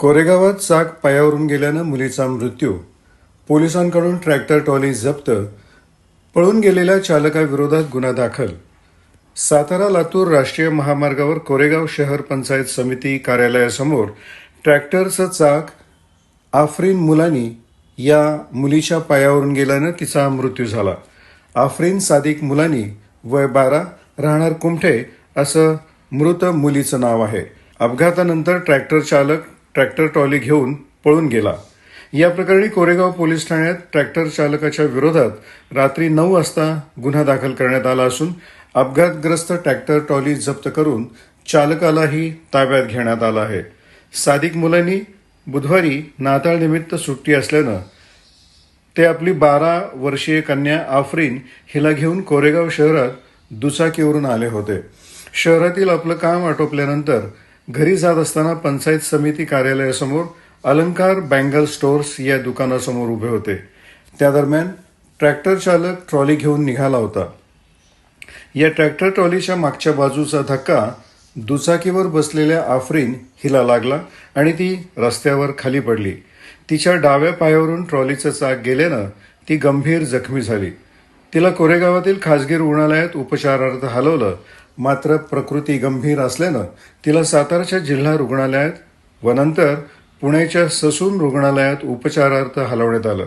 कोरेगावात चाक पायावरून गेल्यानं मुलीचा मृत्यू. पोलिसांकडून ट्रॅक्टर ट्रॉली जप्त. पळून गेलेल्या चालकाविरोधात गुन्हा दाखल. सातारा लातूर राष्ट्रीय महामार्गावर कोरेगाव शहर पंचायत समिती कार्यालयासमोर ट्रॅक्टरचं चाक आफरीन मुलानी या मुलीच्या पायावरून गेल्यानं तिचा मृत्यू झाला. आफरीन सादिक मुलानी वय बारा राहणार कुमठे असं मृत मुलीचं नाव आहे. अपघातानंतर ट्रॅक्टर चालक ट्रॅक्टर ट्रॉली घेऊन पळून गेला. या प्रकरणी कोरेगाव पोलीस ठाण्यात ट्रॅक्टर चालकाच्या विरोधात रात्री नऊ वाजता गुन्हा दाखल करण्यात आला असून अपघातग्रस्त ट्रॅक्टर ट्रॉली जप्त करून चालकालाही ताब्यात घेण्यात आलं आहे. सादिक मुलांनी बुधवारी नाताळनिमित्त सुट्टी असल्यानं ते आपली बारा वर्षीय कन्या आफरीन हिला घेऊन कोरेगाव शहरात दुचाकीवरून आले होते. शहरातील आपलं काम आटोपल्यानंतर घरी जात असताना पंचायत समिती कार्यालयासमोर अलंकार बँगल स्टोअर्स या दुकानासमोर उभे होते. त्या दरम्यान ट्रॅक्टर चालक ट्रॉली घेऊन निघाला होता. या ट्रॅक्टर ट्रॉलीच्या मागच्या बाजूचा धक्का दुचाकीवर बसलेल्या आफरीन हिला लागला आणि ती रस्त्यावर खाली पडली. तिच्या डाव्या पायावरून ट्रॉलीचं चाक गेल्यानं ती गंभीर जखमी झाली. तिला कोरेगावातील खासगी रुग्णालयात उपचारार्थ हलवलं मात्र प्रकृती गंभीर असल्यानं तिला सातारच्या जिल्हा रुग्णालयात व नंतर पुण्याच्या ससून रुग्णालयात उपचारार्थ हलवण्यात आलं.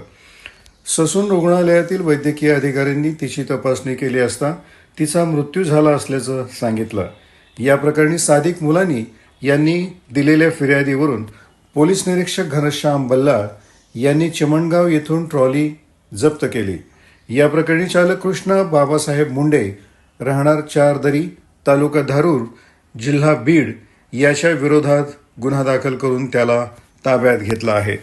ससून रुग्णालयातील वैद्यकीय अधिकाऱ्यांनी तिची तपासणी केली असता तिचा मृत्यू झाला असल्याचं सांगितलं. या प्रकरणी सादिक मुलानी यांनी दिलेल्या फिर्यादीवरून पोलीस निरीक्षक घनश्याम बल्लाळ यांनी चिमणगाव येथून ट्रॉली जप्त केली. या प्रकरणी चालक कृष्णा बाबासाहेब मुंडे राहणार चारदरी तालुका धारूर जिल्हा बीड याच्या विरोधात गुन्हा दाखल करून त्याला ताब्यात घेतला आहे.